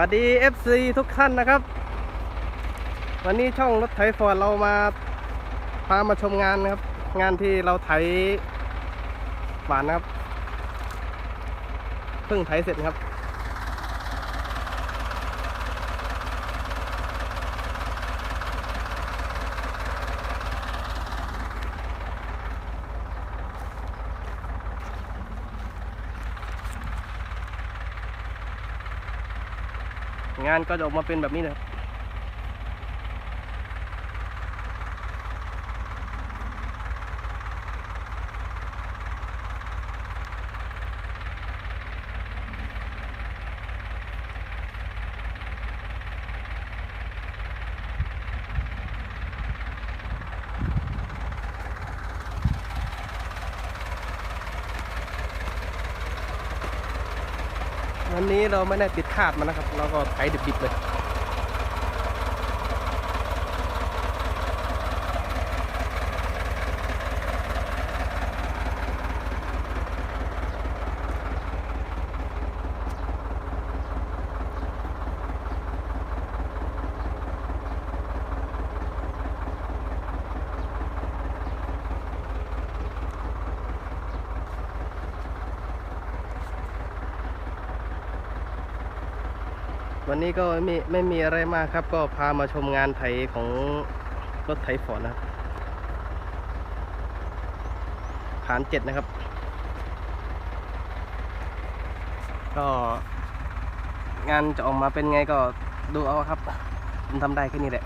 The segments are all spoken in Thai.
วัสดี FC ทุกท่านนะครับ วันนี้ช่องรถไถฟอร์ดเรามาพามาชมงานนะครับ งานที่เราไถหวานนะครับเพิ่งไถเสร็จครับ งานก็จะออกมาเป็นแบบนี้นะครับ วันนี้เราไม่ได้ติดคาดมานะครับ เราก็ไถดิบๆเลย วันนี้ก็ไม่ไม่มีอะไรมากครับ ก็พามาชมงานไถของรถไถฟอร์ดนะครับฐานเจ็ดนะครับ ก็งานจะออกมาเป็นไงก็ดูเอาครับผมทำได้แค่นี้แหละ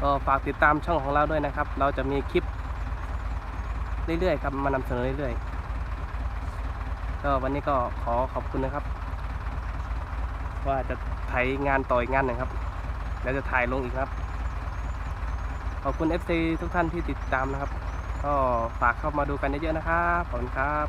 ก็ฝากติดตามช่องของเราด้วยนะครับ เราจะมีคลิป เรื่อยๆครับมานำเสนอเรื่อยๆก็วันนี้ก็ขอขอบคุณนะครับ ว่าจะถ่ายงานต่อยงานหนึ่งครับ แล้วจะถ่ายลงอีกครับ ขอบคุณ FC ทุกท่านที่ติดตามนะครับ ก็ฝากเข้ามาดูกันเยอะๆนะครับขอบคุณครับ